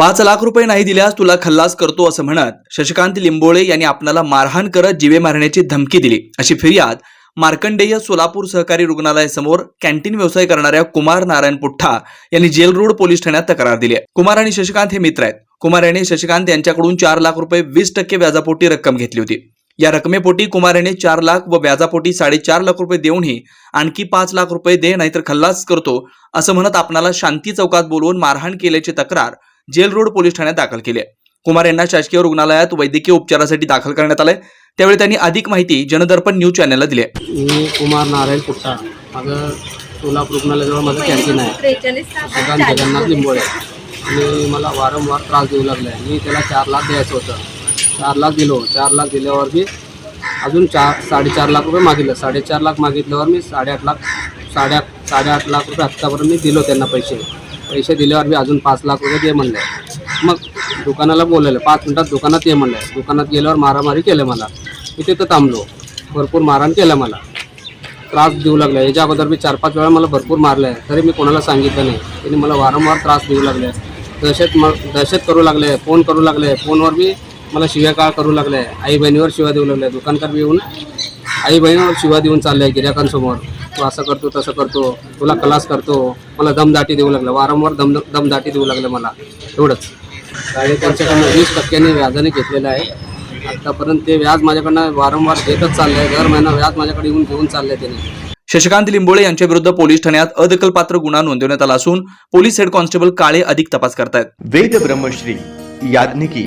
पाच लाख रुपये नाही दिल्यास तुला खल्लास करतो असं म्हणत शशिकांत लिंबोळे यांनी आपणाला मारहाण करत जिवे मारण्याची धमकी दिली. अशी फिर्याद मार्कंडेय सोलापूर सहकारी रुग्णालयासमोर कॅन्टीन व्यवसाय करणाऱ्या कुमार नारायण पुठ्ठा यांनी जेल रोड पोलीस ठाण्यात तक्रार दिली आहे. कुमार आणि शशिकांत हे मित्र आहेत. कुमार यांनी शशिकांत यांच्याकडून चार लाख रुपये वीस टक्के व्याजापोटी रक्कम घेतली होती. या रकमेपोटी कुमार याने चार लाख व व्याजापोटी साडेचार लाख रुपये देऊनही आणखी पाच लाख रुपये दे नाहीतर खल्लास करतो असं म्हणत आपणाला शांती चौकात बोलवून मारहाण केल्याची तक्रार जेल रोड पोलीस ठाण्यात दाखल केले. कुमार यांना शासकीय रुग्णालयात वैद्यकीय उपचारासाठी दाखल करण्यात आलंय. त्यावेळी त्यांनी अधिक माहिती जनदर्पण न्यूज चॅनलला दिली मी कुमार नारायण पुट्टा माझं सोलापूर रुग्णालयाजवळ माझं कॅन्टीन आहे. श्रीकांत जगन्नाथ लिंबोळे. आणि मला वारंवार त्रास देऊ लागला आहे मी त्याला चार लाख द्यायचं होतं. चार लाख दिलो. चार लाख दिल्यावर मी अजून चार साडेचार लाख रुपये मागितलं. साडेचार लाख मागितल्यावर मी साडेआठ लाख साडे साडेआठ लाख रुपये आत्तापर्यंत मी दिलो त्यांना पैसे. पैसे दिल्यावर मी अजून पाच लाख रुपये दे म्हणले. मग दुकानाला बोलवलं पाच मिनटात दुकानात ये म्हणलं. दुकानात गेल्यावर मारामारी केलं मला. मी तिथं थांबलो. भरपूर मारहाण केलं मला. त्रास देऊ लागला. याच्या अगोदर मी चार पाच वेळा मला भरपूर मारलं आहे तरी मी कोणाला सांगितलं नाही. त्यांनी मला वारंवार त्रास देऊ लागले. दहशत म दहशत करू लागले फोन करू लागले. फोनवर मी मला शिव्याकाळ करू लागले. आई बहिणीवर शिवा देऊ लागले. दुकानकार येऊन आई बहिणीवर शिवा देऊन चालले आहे तू असं करतो तसं करतो तुला खलास करतो मला दमदाटी देऊ लागलं वारंवार दम दमदाटी देऊ लागलं मला एवढंच. त्यांच्याकडनं वीस टक्क्यांनी व्याजाने घेतलेलं आहे. आत्तापर्यंत ते व्याज माझ्याकडनं वारंवार देतच चाललं आहे दर महिना व्याज माझ्याकडे येऊन घेऊन चाललं आहे त्यांनी. शशिकांत लिंबोळे यांच्या विरुद्ध पोलीस ठाण्यात अदखलपात्र गुन्हा नोंदवण्यात आला असून पोलीस हेड कॉन्स्टेबल काळे अधिक तपास करतायत. वेद ब्रह्मश्री याज्ञिकी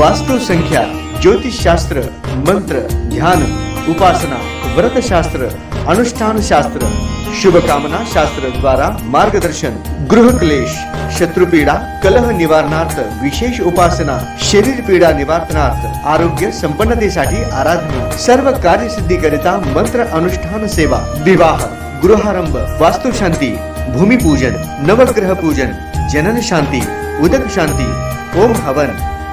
वास्तु संख्या मंत्र ध्यान उपासना व्रतशास्त्र अनुष्ठान शास्त्र शुभकामना शास्त्र द्वारा मार्गदर्शन गृह क्लेश शत्रुपीडा कलह निवारणार्थ विशेष उपासना शरीर पीडा निवारणार्थ आरोग्य संपन्नतेसाठी आराधना सर्व कार्यसिद्धी करिता मंत्र अनुष्ठान सेवा विवाह गृहारंभ वास्तुशांती भूमिपूजन नवग्रह पूजन जनन शांती उदक शांती ओम हवन